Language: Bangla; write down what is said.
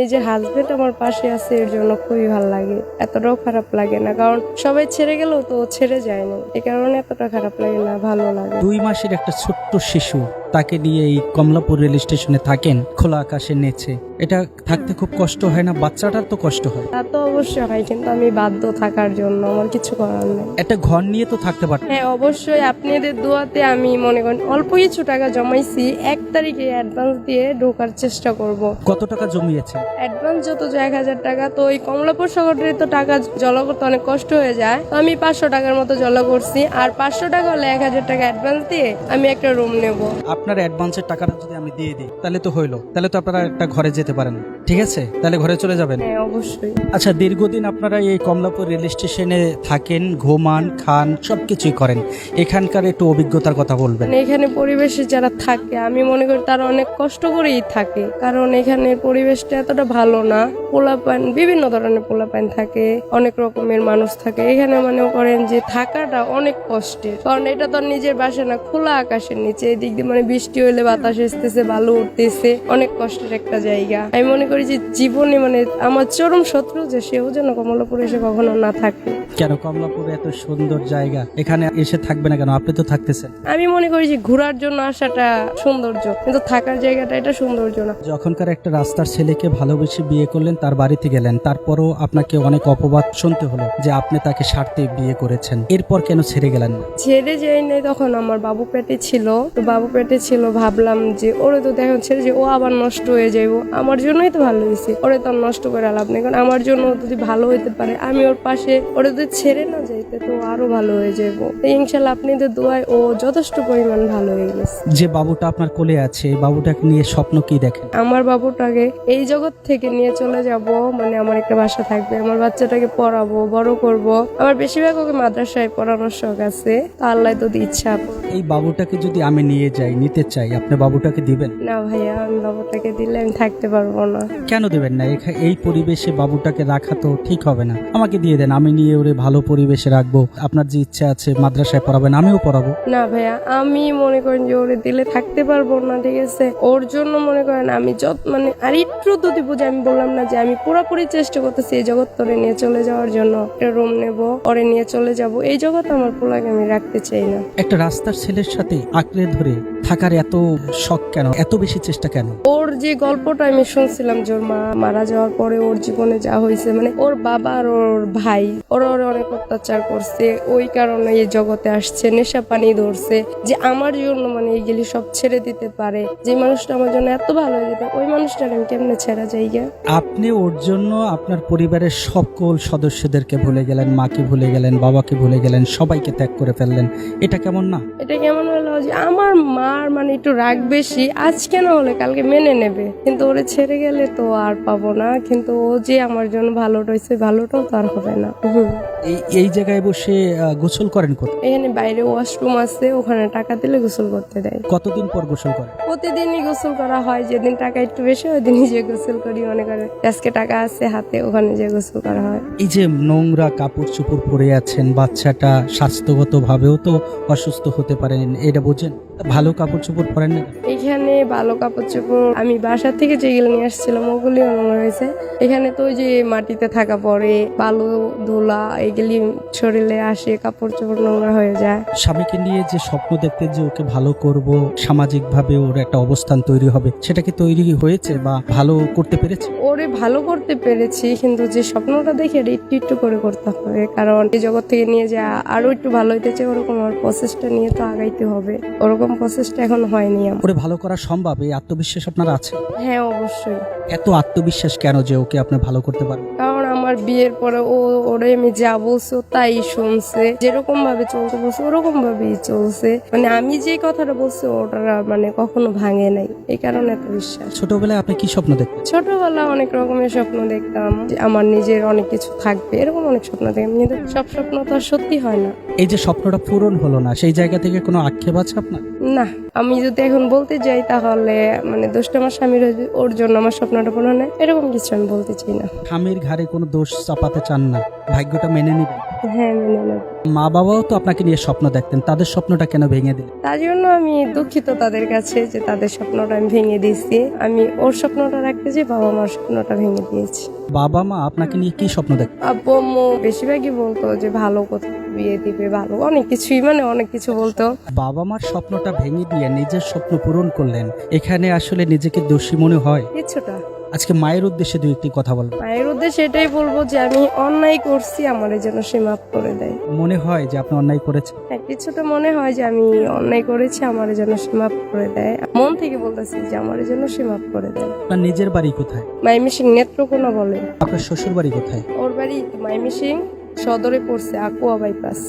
নিজের হাজবেন্ড আমার পাশে আছে, এর জন্য খুবই ভালো লাগে। এতটাও খারাপ লাগে না, কারণ সবাই ছেড়ে গেলেও তো ছেড়ে যায়নি এ কারণে এতটা খারাপ লাগে না, ভালো লাগে। দুই মাসের একটা ছোট্ট শিশু। তাকে নিয়ে এই কমলাপুর রেল স্টেশনে থাকেন খোলা আকাশের নিচে। এটা থাকতে খুব কষ্ট হয় না? বাচ্চাটার তো কষ্ট হয়। তা তো অবশ্যই হয় কিন্তু আমি বাধ্য থাকার জন্য আমার কিছু করার নেই। একটা ঘর নিয়ে তো থাকতে পারত। হ্যাঁ অবশ্যই আপনাদের দোয়াতে আমি মনে করেন অল্প কিছু টাকা জমাইছি এক তারিখে অ্যাডভান্স দিয়ে ঢোকার চেষ্টা করব। কত টাকা জমিয়েছে? অ্যাডভান্স যত যে এক হাজার টাকা তো ওই কমলাপুর শহরে তো টাকা জলা করতে অনেক কষ্ট হয়ে যায়। তো আমি পাঁচশো টাকার মতো জলা করছি আর পাঁচশো টাকা হলে এক হাজার টাকা অ্যাডভান্স দিয়ে আমি একটা রুম নেব। আপনার অ্যাডভান্সের টাকাটা যদি আমি দিয়ে দিই তাহলে তো হইল। তাহলে তো আপনারা একটা ঘরে যেতে পারেন। ঠিক আছে? তাহলে ঘরে চলে যাবেন। হ্যাঁ অবশ্যই। আচ্ছা দীর্ঘদিন আপনারা এই কমলাপুর রেল স্টেশনে থাকেন ঘুমান খান সবকিছুই করেন। এখানকার একটু অভিজ্ঞতার কথা বলবেন। মানে এখানে পরিবেশে যারা থাকে আমি মনে করি তারা অনেক কষ্ট করেই থাকে। কারণ এখানে পরিবেশটা এতটা ভালো না। পোলা পোলাপান বিভিন্ন ধরনের পোলাপান থাকে অনেক রকমের মানুষ থাকে। এখানে মনে করেন যে থাকাটা অনেক কষ্টের। কারণ এটা তো নিজের বাসা না খোলা আকাশের নিচে। এদিক দিয়ে মানে বৃষ্টি হলে বাতাস আসতেছে ভালো উঠতেছে, অনেক কষ্টের একটা জায়গা। আমি মনে করি যে জীবনে মানে আমার চরম শত্রু যে, সেও যেন কমলাপুর এসে কখনো না থাকে। কেন কমলাপুর এত সুন্দর জায়গা? এখানে এসে থাকবে না কেন? আপনি তো থাকতেছেন। আমি মনে করি যে ঘোরার জন্য আসাটা সৌন্দর্য কিন্তু থাকার জায়গাটা এটা সৌন্দর্য না। যখনকার একটা রাস্তার ছেলেকে ভালোবেসে বিয়ে করলেন তার বাড়িতে গেলেন তারপরও আপনাকে অনেক অপবাদ শুনতে হলো যে আপনি তাকে স্বার্থে বিয়ে করেছেন। এরপর কেন ছেড়ে গেলেন না? ছেড়ে যাই নাই তখন আমার বাবু পেটে ছিল। তো বাবু পেটে ছিল ভাবলাম যে ওরে তো দেখো ছেড়ে যে ও আবার নষ্ট হয়ে যাইবো। আমার জন্যই তো ভালো হয়েছে। ওরে তো নষ্ট করে লাভ নেই কারণ আমার জন্য যদি ভালো হইতে পারে আমি ওর পাশে ওরে যদি ছেড়ে না যাইতে তো আরও ভালো হয়ে যাইবো। তো ইনশাল্লাহ আপনাদের দোয়ায় ও যথেষ্ট পরিমাণ ভালো হয়ে গেছে। যে বাবুটা আপনার কোলে আছে বাবুটাকে নিয়ে স্বপ্ন কি দেখেন? আমার বাবুটাকে এই জগৎ থেকে নিয়ে চলে যাব মানে আমার একটা বাসা থাকবে আমার বাচ্চাটাকে পড়াবো বড় করব। আমার বেশিরভাগ ওকে মাদ্রাসায় পড়ানোর শখ আছে তা আল্লাহ তো ইচ্ছা এই বাবুটাকে যদি আমি নিয়ে যাই নিতে চাই আপনি বাবুটাকে দিবেন? না ভাইয়া আমি বাবুটাকে দিলে আমি থাকতে পারব না। কেন দেবেন না? এই পরিবেশে বাবুটাকে রাখা তো ঠিক হবে না। আমাকে দিয়ে দেন আমি নিয়ে ওরে ভালো পরিবেশে রাখব। আপনার যে ইচ্ছা আছে মাদ্রাসায় পড়াবেন আমিও পড়াবো। না ভাইয়া আমি মনে করেন যে ওরে দিলে থাকতে পারব না ঠিক আছে? ওর জন্য মনে করেন আমি যত মানে আর একটু যদি বুঝে আমি বললাম না যে আমি পুরোপুরি চেষ্টা করতেছি এই জগৎ তোরে নিয়ে চলে যাওয়ার জন্য। একটা রুম নেব ওরে নিয়ে চলে যাব। এই জগৎ আমার পোলাকে আমি রাখতে চাই না। একটা রাস্তার ছেলের সাথে আঁকড়ে ধরে থাকার এত শখ কেন? এত বেশি চেষ্টা কেন? ওর যে গল্পটা আমি শুনছিলাম যে ওর মা মারা যাওয়ার পরে ওর জীবনে যা হয়েছে মানে ওর বাবা আর ওর ভাই ওর ওর অনেক অত্যাচার করছে ওই কারণে এই জগতে আসছে নেশা পানি ধরছে যে আমার জন্য মানে এইগুলি সব ছেড়ে দিতে পারে যে মানুষটা আমার জন্য এত ভালো হয়ে যেত ওই মানুষটা আমি কেমনে ছেড়া যাই গা? আপনি ওর জন্য আপনার পরিবারের সকল সদস্যদেরকে ভুলে গেলেন মাকে ভুলে গেলেন বাবাকে ভুলে গেলেন সবাইকে ত্যাগ করে ফেললেন এটা কেমন না এটা কেমন হলো যে আমার মার মানে একটু রাগ বেশি আজকে না হলে কালকে মেনে নেবে কিন্তু ওরে ছেড়ে গেলে তো আর পাবো না কিন্তু ও যে আমার জন্য ভালোটা হয়েছে ভালোটাও তো আর হবে না এই এই জায়গায় বসে গোসল করেন কোথায়? এখানে বাইরে ওয়াশরুম আছে ওখানে টাকা দিলে গোসল করতে দেয়। কতদিন পর গোসল করেন? প্রতিদিনই গোসল করা হয় যেদিন টাকা একটু বেশি ওই দিনই যে গোসল করি মনে করে আজকে টাকা আছে হাতে ওখানে যে গোসল করা হয়। এই যে নোংরা কাপড় চোপড় পরে আছেন বাচ্চাটা স্বাস্থ্যগত ভাবেও তো অসুস্থ হতে পারেন এটা বোঝেন? ভালো কাপড় চোপড় পরেন না এখানে ভালো কাপড় চোপড় আমি বাসা থেকে যেগুলো নিয়ে আসছিলাম ওগুলি নোংরা হয়েছে। এখানে তো ওই যে মাটিতে থাকা পরে বালু ধুলা এগুলি শরীরে আসে কাপড় চোপড় নোংরা হয়ে যায়। স্বামীকে নিয়ে যে স্বপ্ন দেখতে যে ওকে ভালো করব সামাজিক ভাবে ওর একটা অবস্থান তৈরি হবে সেটা কি তৈরি হয়েছে বা ভালো করতে পেরেছে? ওরে ভালো করতে পেরেছি কিন্তু যে স্বপ্নটা দেখে একটু একটু করে করতে হবে কারণ এই জগৎ থেকে নিয়ে যা আরও একটু ভালো হইতে চাই ওরকম আমার প্রসেসটা নিয়ে তো আগাইতে হবে। ওরকম প্রসেসটা এখন হয়নি আমার। ওরে ভালো করা সম্ভব? এই আত্মবিশ্বাস আপনার আছে? হ্যাঁ অবশ্যই। এত আত্মবিশ্বাস কেন যে ওকে আপনি ভালো করতে পারবেন? আমার বিয়ের পরে ও ওরে আমি যা বলছি তাই শুনছে। যেরকম ভাবে চলতে বলছে ওরকম ভাবেই চলছে। মানে আমি যে কথাটা বলছি ওটা মানে কখনো ভাঙে নাই। এই কারণে এত বিশ্বাস। ছোটবেলায় আপনি কি স্বপ্ন দেখতেন ছোটবেলা অনেক রকমের স্বপ্ন দেখতাম। যে আমার নিজের অনেক কিছু থাকবে এরকম অনেক স্বপ্ন দেখতাম। কিন্তু সব স্বপ্ন তো আর সত্যি হয় না। এই যে স্বপ্নটা পূরণ হলো না সেই জায়গা থেকে কোনো আক্ষেপ আছে আপনার? না। আমি যদি এখন বলতে যাই তাহলে মানে দোষটা আমার স্বামীর ওর জন্য আমার স্বপ্নটা পূরণ হয় এরকম কিছু আমি বলতে চাই না। স্বামীর ঘাড়ে কোনো দোষ চাপাতে চান না। ভাগ্যটা মেনে নিবেন। হ্যাঁ মেনে নেব মা বাবাও তো আপনাকে নিয়ে স্বপ্ন দেখতেন। তাদের স্বপ্নটা কেন ভেঙে দিলেন? তার জন্য আমি দুঃখিত তাদের কাছে যে তাদের স্বপ্নটা আমি ভেঙে দিয়েছি। আমি ওর স্বপ্নটা রাখতে যে বাবা মার স্বপ্নটা ভেঙে দিয়েছি। বাবা মা আপনাকে নিয়ে কি স্বপ্ন দেখতেন আব্বু আম্মু বেশিরভাগই বলতো যে ভালো কোথাও বিয়ে দিবে ভালো অনেক কিছুই মানে অনেক কিছু বলতো। বাবা মার স্বপ্নটা ভেঙে দিয়ে নিজের স্বপ্ন পূরণ করলেন। এখানে আসলে নিজেকে দোষী মনে হয়? কিছুটা আজকে মায়ের উদ্দেশ্যে দুই একটি কথা বলব মায়ের উদ্দেশ্যে এটাই বলব যে আমি অন্যায় করছি আমার যেন সে মাফ করে দেয়। মনে হয় যে আপনি অন্যায় করেছেন? হ্যাঁ কিছুটা মনে হয় যে আমি অন্যায় করেছি আমার যেন সে মাফ করে দেয়। মন থেকে বলতেছি যে আমার যেন সে মাফ করে দেয়। আপনার নিজের বাড়ি কোথায়? মাইমিসিং নেত্রকোনা বলে। আপনার শ্বশুর বাড়ি কোথায়? ওর বাড়ি মাইমিসিং সদরে পড়ছে আকুয়া বাইপাস।